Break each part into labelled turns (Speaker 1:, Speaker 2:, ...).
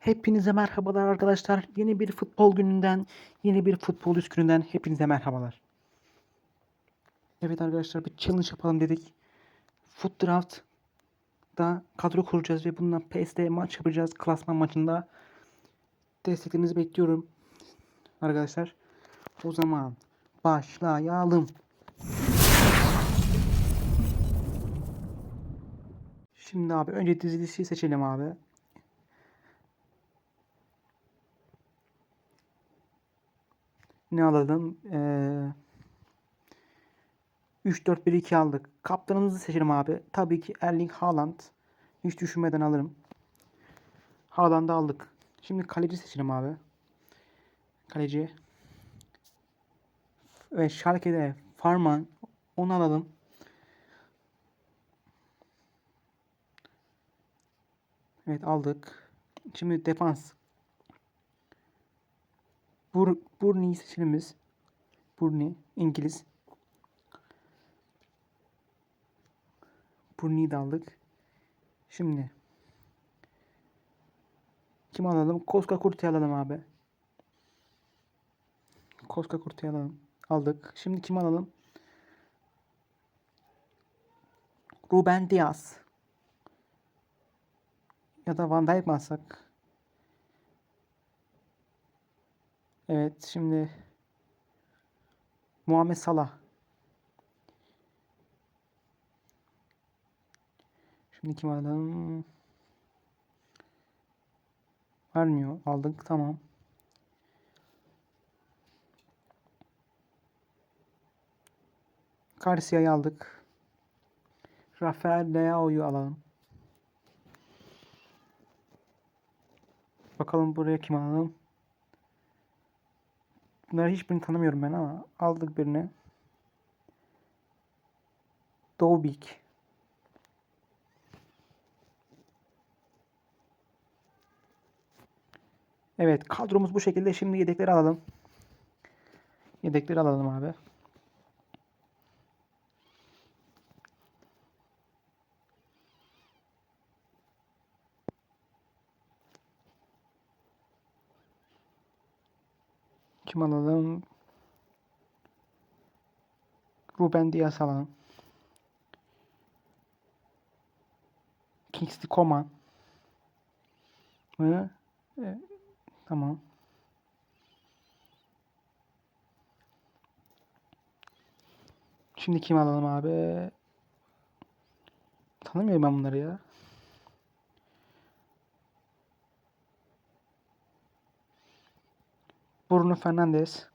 Speaker 1: Hepinize merhabalar arkadaşlar. Yeni bir futbol gününden, yeni bir futbol üst gününden hepinize merhabalar. Evet arkadaşlar bir challenge yapalım dedik. Foot Draft'da kadro kuracağız ve bununla PS'de maç yapacağız. Klasman maçında. Desteklerinizi bekliyorum. Arkadaşlar. O zaman başlayalım. Şimdi abi önce dizilişi seçelim abi. Ne alalım? Ee, 3-4-1-2 aldık. Kaptanımızı seçelim abi. Tabii ki Erling Haaland. Hiç düşünmeden alırım. Haaland'ı aldık. Şimdi kaleci seçelim abi. Kaleci. Ve Schalke'de Farman. Onu alalım. Evet aldık. Şimdi defans. Bur Burni seçilimiz. Burni İngiliz. Burni'yi de aldık. Şimdi kim alalım? Koska Kurt'u alalım abi. Koska Kurt'u alalım. Aldık. Şimdi kim alalım? Ruben Diaz. Ya da Van Dijk mi alsak? Evet şimdi Muhammed Salah. Şimdi kim alalım? Vermiyor. Aldık. Tamam. Garcia'yı aldık. Rafael Leao'yu alalım. Bakalım buraya kim alalım? Bunları hiçbirini tanımıyorum ben ama aldık birini. Dobik. Evet kadromuz bu şekilde. Şimdi yedekleri alalım. Yedekleri alalım abi. Kim alalım? Ruben Diaz alalım. Kingsley Coman. Mı? E, tamam. Şimdi kim alalım abi? Tanımıyorum ben bunları ya. Bruno Fernandes.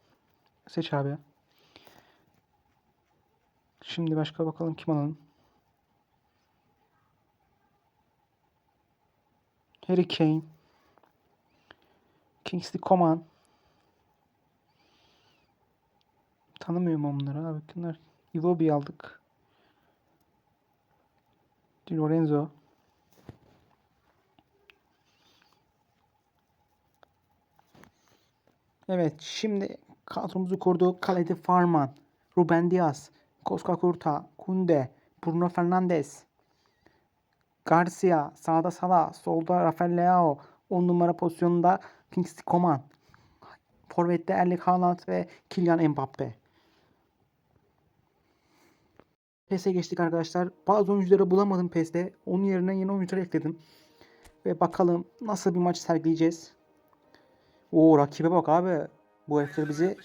Speaker 1: Seç abi. Şimdi başka bakalım kim alalım. Harry Kane. Kingsley Coman. Tanımıyorum ben bunları abi. Bunlar Iwobi aldık. Di Lorenzo. Evet şimdi kadromuzu kurduk. Kalede Farman, Ruben Diaz, Koska Kurta, Kunde, Bruno Fernandes, Garcia, sağda Salah, solda Rafael Leao, 10 numara pozisyonunda Kingsley Coman, Forvet'te Erling Haaland ve Kylian Mbappe. PES'e geçtik arkadaşlar. Bazı oyuncuları bulamadım PES'te. Onun yerine yeni oyuncuları ekledim. Ve bakalım nasıl bir maç sergileyeceğiz. Oo rakibe bak abi. Bu herifler bizi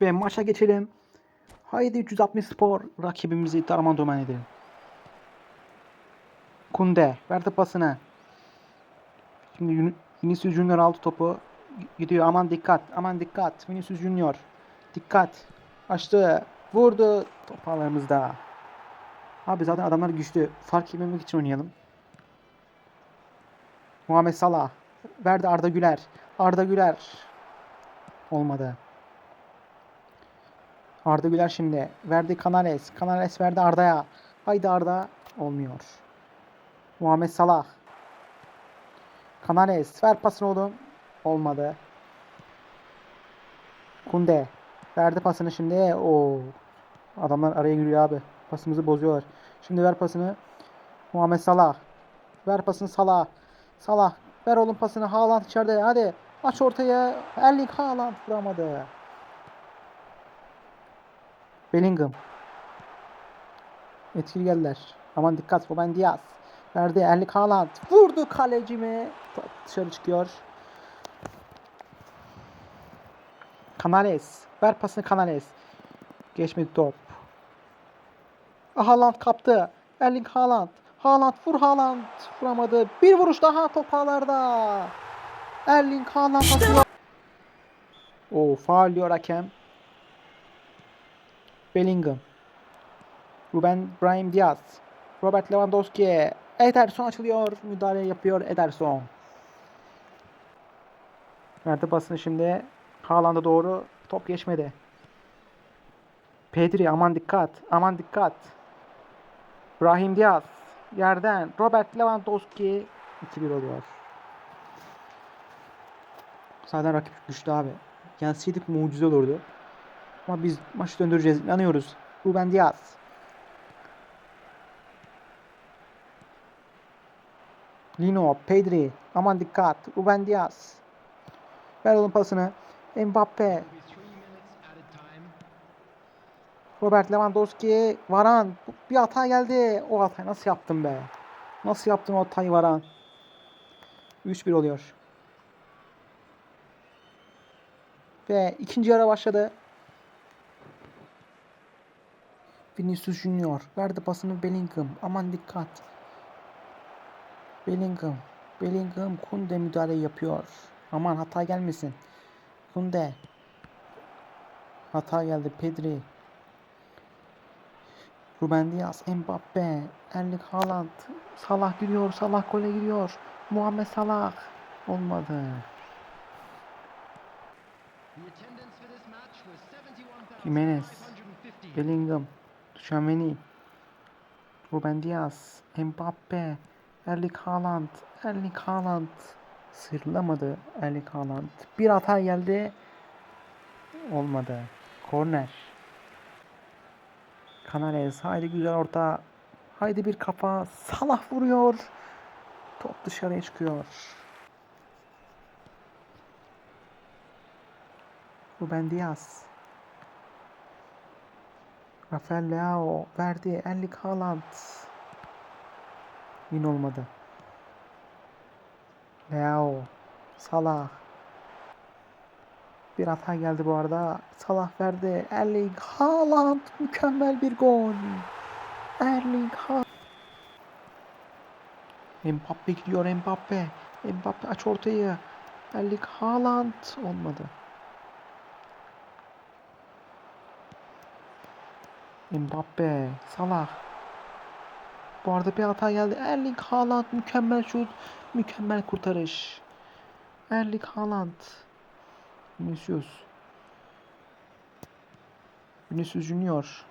Speaker 1: ve maça geçelim. Haydi 360 Spor rakibimizi darman duman edelim. Kunde verdi pasını. Şimdi Vinicius Junior aldı topu. Gidiyor aman dikkat aman dikkat Vinicius Junior. Dikkat. Açtı. Vurdu. Top ağlarımızda. Abi zaten adamlar güçlü. Fark yememek için oynayalım. Muhammed Salah. Verdi Arda Güler. Arda Güler. Olmadı. Arda Güler şimdi. Verdi Canales. Canales verdi Arda'ya. Haydi Arda. Olmuyor. Muhammed Salah. Canales. Ver pasını oğlum. Olmadı. Kunde. Verdi pasını şimdi. Oo. Adamlar araya giriyor abi. Pasımızı bozuyorlar. Şimdi ver pasını. Muhammed Salah. Ver pasını Salah. Salah. Ver oğlum pasını. Haaland içeride. Hadi. Aç ortaya. Erling Haaland vuramadı. Bellingham. Etkili geldiler. Aman dikkat. Ruben Diaz. Verdi. Erling Haaland. Vurdu kalecimi. Top dışarı çıkıyor. Canales. Ver pasını Canales. Geçmedi top. Haaland kaptı. Erling Haaland. Haaland vur Haaland. Vuramadı. Bir vuruş daha top ağlarda. Erling Haaland atıyor. Oo faul diyor hakem. Bellingham. Ruben Brahim Diaz. Robert Lewandowski. Ederson açılıyor. Müdahale yapıyor Ederson. Verdi basını şimdi. Haaland'a doğru top geçmedi. Pedri aman dikkat. Aman dikkat. Brahim Diaz. Yerden. Robert Lewandowski 2-1 oluyor. Zaten rakip güçlü abi. Yenseydik mucize olurdu. Ama biz maçı döndüreceğiz. İnanıyoruz. Ruben Diaz. Lino, Pedri. Aman dikkat. Ruben Diaz. Ver oğlum pasını. Mbappe. Robert Lewandowski. Varan. Bir hata geldi. O hatayı nasıl yaptın be? Nasıl yaptın o hatayı Varan? 3-1 oluyor. Ve ikinci yarı başladı. Vinicius Junior verdi pasını Bellingham. Aman dikkat. Bellingham. Bellingham Kunde müdahale yapıyor. Aman hata gelmesin. Kunde. Hata geldi Pedri. Ruben Diaz, Mbappe, Erling Haaland, Salah giriyor, Salah gole giriyor. Muhammed Salah olmadı. Jimenez, Bellingham, Tchouameni, Ruben Diaz, Mbappe, Erling Haaland, Erling Haaland sıyrılamadı Erling Haaland. Bir hata geldi. Olmadı. Korner. Canales haydi güzel orta. Haydi bir kafa. Salah vuruyor. Top dışarıya çıkıyor. Ruben Diaz. Rafael Leao verdi. Erling Haaland. Yine olmadı. Leao. Salah. Bir hata geldi bu arada. Salah verdi. Erling Haaland mükemmel bir gol. Erling Haaland. Mbappe gidiyor Mbappe. Mbappe aç ortayı. Erling Haaland olmadı. Mbappe, Salah. Bu arada bir hata geldi. Erling Haaland mükemmel şut, mükemmel kurtarış. Erling Haaland. Vinicius. Vinicius Junior.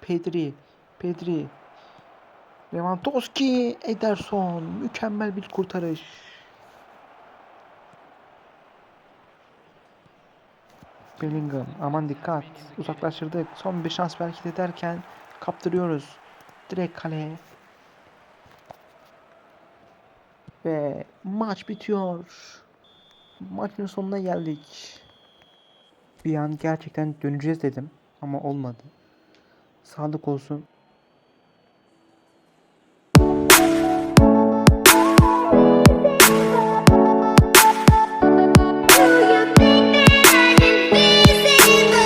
Speaker 1: Pedri. Pedri. Lewandowski. Ederson. Mükemmel bir kurtarış. Bellingham. Aman dikkat. Uzaklaştırdık. Son bir şans belki de derken kaptırıyoruz. Direkt kaleye. Ve maç bitiyor. Maçın sonuna geldik. Bir an gerçekten döneceğiz dedim ama olmadı. Sağlık olsun.